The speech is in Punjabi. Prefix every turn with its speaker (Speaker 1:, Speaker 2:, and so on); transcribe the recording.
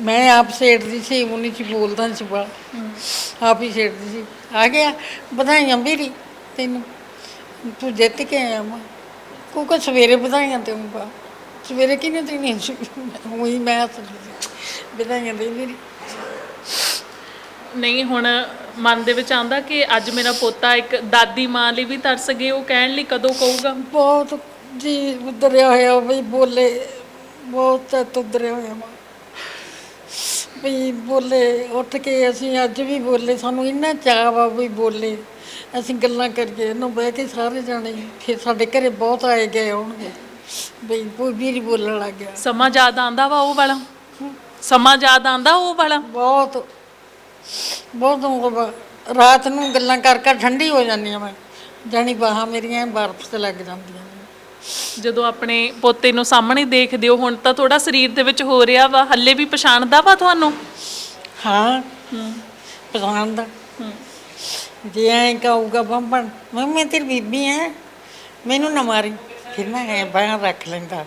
Speaker 1: ਮੈਂ ਆਪ ਛੇੜਦੀ ਸੀ ਉਹ ਨਹੀਂ ਸੀ ਬੋਲਦਾ ਸੀ ਬਾ ਆਪ ਹੀ ਛੇੜਦੀ ਸੀ। ਆ ਗਿਆ ਵਧਾਈਆਂ ਵੀਰੀ ਤੈਨੂੰ। ਤੂੰ ਜਿੱਤ ਕੇ ਆਇਆ ਮਾਂ ਕੋ ਕੋ ਸਵੇਰੇ ਵਧਾਈਆਂ ਤੇ ਬਾ ਸਵੇਰੇ ਕਿਹਨੇ ਦੇਣੀ ਸੀ? ਉਹੀ ਮੈਂ ਹੱਸਦੀ ਸੀ। ਵਧਾਈਆਂ ਦੇ ਮੇਰੀ
Speaker 2: ਨਹੀਂ ਹੁਣ ਮਨ ਦੇ ਵਿੱਚ ਆਂਦਾ ਕਿ ਅੱਜ ਮੇਰਾ ਪੋਤਾ ਇੱਕ ਦਾਦੀ ਮਾਂ ਲਈ ਵੀ ਤਰਸ ਗਏ ਉਹ ਕਹਿਣ ਲਈ ਕਦੋਂ ਕਹੂਗਾ?
Speaker 1: ਬਹੁਤ ਜੀ ਉਧਰਿਆ ਹੋਇਆ ਵੀ ਬੋਲੇ ਬਹੁਤ ਉਧਰਿਆ ਹੋਇਆ ਮਾਂ ਵੀ ਬੋਲੇ ਉੱਠ ਕੇ ਅਸੀਂ ਅੱਜ ਵੀ ਬੋਲੇ ਸਾਨੂੰ ਇੰਨਾ ਚਾਅ ਵਾ ਵੀ ਬੋਲੇ। ਅਸੀਂ ਗੱਲਾਂ ਕਰੀਏ ਇਹਨੂੰ ਬਹਿ ਕੇ ਸਾਰੇ ਜਾਣੇ ਫਿਰ ਸਾਡੇ ਘਰੇ ਬਹੁਤ ਆਏ ਗਏ ਹੋਣਗੇ। ਵੀ ਕੋਈ ਵੀਰ ਬੋਲਣ ਲੱਗ ਗਿਆ
Speaker 2: ਸਮਾਂ ਯਾਦ ਆਂਦਾ ਵਾ ਉਹ ਵਾਲਾ? ਸਮਾਂ ਯਾਦ ਆਂਦਾ ਉਹ ਵਾਲਾ?
Speaker 1: ਬਹੁਤ ਬਹੁਤ ਉਹ ਵਾ- ਰਾਤ ਨੂੰ ਗੱਲਾਂ ਕਰ ਕਰ ਠੰਡੀ ਹੋ ਜਾਂਦੀ ਆ ਮੈਂ। ਜਾਣੀ ਬਾਹਾਂ ਮੇਰੀਆਂ ਬਰਫ਼ ਤੇ ਲੱਗ ਜਾਂਦੀਆਂ
Speaker 2: ਜਦੋਂ ਆਪਣੇ ਪੋਤੇ ਨੂੰ ਸਾਹਮਣੇ ਦੇਖਦੇ ਹੋ ਹੁਣ ਤਾਂ ਥੋੜਾ ਸਰੀਰ ਦੇ ਵਿੱਚ ਹੋ ਰਿਹਾ ਵਾ ਹੱਲੇ ਵੀ ਪਛਾਣਦਾ ਵਾ ਤੁਹਾਨੂੰ?
Speaker 1: ਹਾਂ ਪਸੰਦ ਜੇ ਐਂ ਕਹੂਗਾ ਬੰਬਣ ਮੰਮੀ ਤੇਰੀ ਬੀਬੀ ਐ ਮੈਨੂੰ ਨਾ ਮਾਰੀ ਫਿਰ ਮੈਂ ਐ ਬਾਹਾਂ ਰੱਖ ਲੈਂਦਾ।